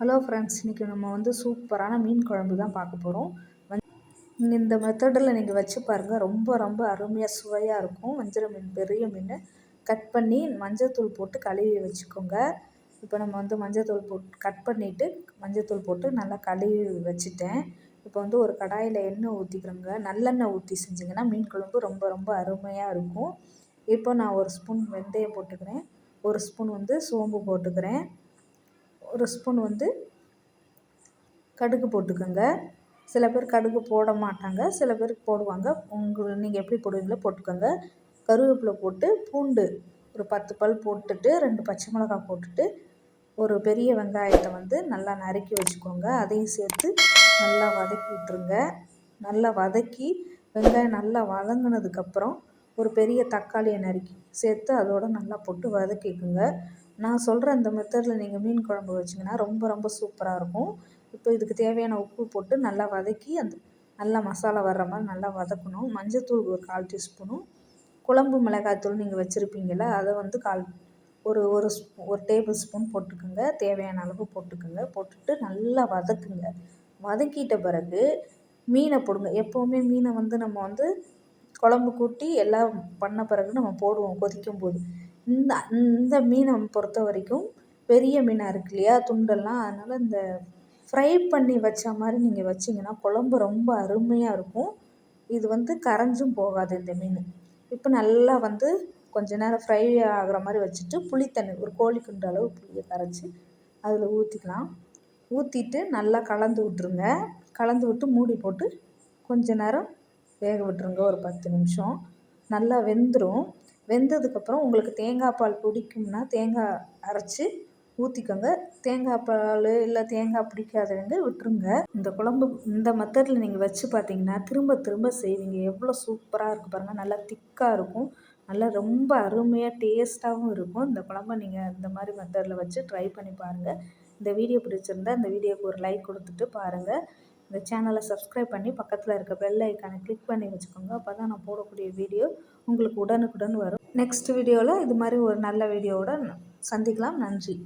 Hello friends இன்றைக்கி நம்ம வந்து சூப்பரான மீன் குழம்பு தான் பார்க்க போகிறோம் இந்த மெத்தடில் நீங்கள் வச்சு பாருங்கள் ரொம்ப ரொம்ப அருமையாக சுவையாக இருக்கும். வஞ்சிர மீன் பெரிய மீன். கட் பண்ணி மஞ்சத்தூள் போட்டு கழுவி வச்சுக்கோங்க. இப்போ நம்ம வந்து மஞ்சத்தூள் போட்டு கட் பண்ணிவிட்டு மஞ்சத்தூள் போட்டு நல்லா கழுவி வச்சுட்டேன். இப்போ வந்து ஒரு கடாயில் எண்ணெய் ஊற்றிக்கிறோங்க நல்லெண்ணெய் ஊற்றி செஞ்சிங்கன்னா மீன் குழம்பு ரொம்ப ரொம்ப அருமையாக இருக்கும். இப்போ நான் ஒரு ஸ்பூன் வெந்தயம் போட்டுக்கிறேன். ஒரு ஸ்பூன் வந்து சோம்பு போட்டுக்கிறேன். ஒரு ஸ்பூன் வந்து கடுகு போட்டுக்கோங்க. சில பேர் கடுகு போட மாட்டாங்க. சில பேர் போடுவாங்க. உங்கள் நீங்கள் எப்படி போடுவீங்களோ போட்டுக்கோங்க. கருவேப்பிலை போட்டு பூண்டு ஒரு பத்து பல் போட்டுட்டு ரெண்டு பச்சை மிளகாய் போட்டுட்டு ஒரு பெரிய வெங்காயத்தை வந்து நல்லா நறுக்கி வச்சுக்கோங்க. அதையும் சேர்த்து நல்லா வதக்கி விட்ருங்க நல்லா வதக்கி வெங்காயம் நல்லா வதங்கினதுக்கப்புறம் ஒரு பெரிய தக்காளியை நறுக்கி சேர்த்து அதோடு நல்லா போட்டு வதக்கிக்குங்க. நான் சொல்கிற இந்த மெத்தடில் நீங்கள் மீன் குழம்பு வச்சிங்கன்னா ரொம்ப ரொம்ப சூப்பராக இருக்கும். இப்போ இதுக்கு தேவையான உப்பு போட்டு நல்லா வதக்கி அந்த நல்லா மசாலா வர்ற மாதிரி நல்லா வதக்கணும். மஞ்சத்தூள் ஒரு கால் டீஸ்பூனும் குழம்பு மிளகாய்த்தூள் நீங்கள் வச்சுருப்பீங்கள அதை வந்து கால் ஒரு ஒரு ஒரு டேபிள் ஸ்பூன் போட்டுக்கோங்க. தேவையான அளவு போட்டுக்கோங்க. போட்டுட்டு நல்லா வதக்குங்க. வதக்கிட்ட பிறகு மீனை போடுங்க. எப்போவுமே மீனை வந்து நம்ம வந்து குழம்பு கூட்டி எல்லாம் பண்ண பிறகு நம்ம போடுவோம் கொதிக்கும் போது இந்த இந்த மீனை பொறுத்த வரைக்கும் பெரிய மீனாக இருக்கு இல்லையா? துண்டெல்லாம். அதனால் இந்த ஃப்ரை பண்ணி வச்ச மாதிரி நீங்கள் வச்சிங்கன்னா குழம்பு ரொம்ப அருமையாக இருக்கும். இது வந்து கரைஞ்சும் போகாது இந்த மீன். இப்போ நல்லா வந்து கொஞ்ச நேரம் ஃப்ரை ஆகிற மாதிரி வச்சுட்டு புளித்தண்ணி ஒரு கோழி குண்டு அளவு புளியை கரைச்சி அதில் ஊற்றிக்கலாம் ஊற்றிட்டு நல்லா கலந்து விட்ருங்க கலந்து விட்டு மூடி போட்டு கொஞ்ச நேரம் வேக விட்டுருங்க ஒரு பத்து நிமிஷம். நல்லா வெந்துடும் வெந்ததுக்கப்புறம் உங்களுக்கு தேங்காய் பால் பிடிக்கும்னா தேங்காய் அரைச்சி ஊற்றிக்கோங்க தேங்காய் பால் இல்லை தேங்காய் பிடிக்காதவங்க விட்டுருங்க. இந்த குழம்பு இந்த மெத்தடில் நீங்கள் வச்சு பார்த்தீங்கன்னா திரும்ப திரும்ப செய்வீங்க. எவ்வளோ சூப்பராக இருக்குது பாருங்கள் நல்லா திக்காக இருக்கும். நல்லா ரொம்ப அருமையாக டேஸ்ட்டாகவும் இருக்கும். இந்த குழம்ப நீங்கள் இந்த மாதிரி மெத்தடில் வச்சு ட்ரை பண்ணி பாருங்கள் இந்த வீடியோ பிடிச்சிருந்தா இந்த வீடியோக்கு ஒரு லைக் கொடுத்துட்டு பாருங்கள் இந்த சேனலை சப்ஸ்கிரைப் பண்ணி பக்கத்தில் இருக்க பெல் ஐக்கானை கிளிக் பண்ணி வச்சுக்கோங்க. அப்போ தான் நான் போடக்கூடிய வீடியோ உங்களுக்கு உடனுக்குடன் வரும். நெக்ஸ்ட் வீடியோவில் இது மாதிரி ஒரு நல்ல வீடியோவோட சந்திக்கலாம். நன்றி.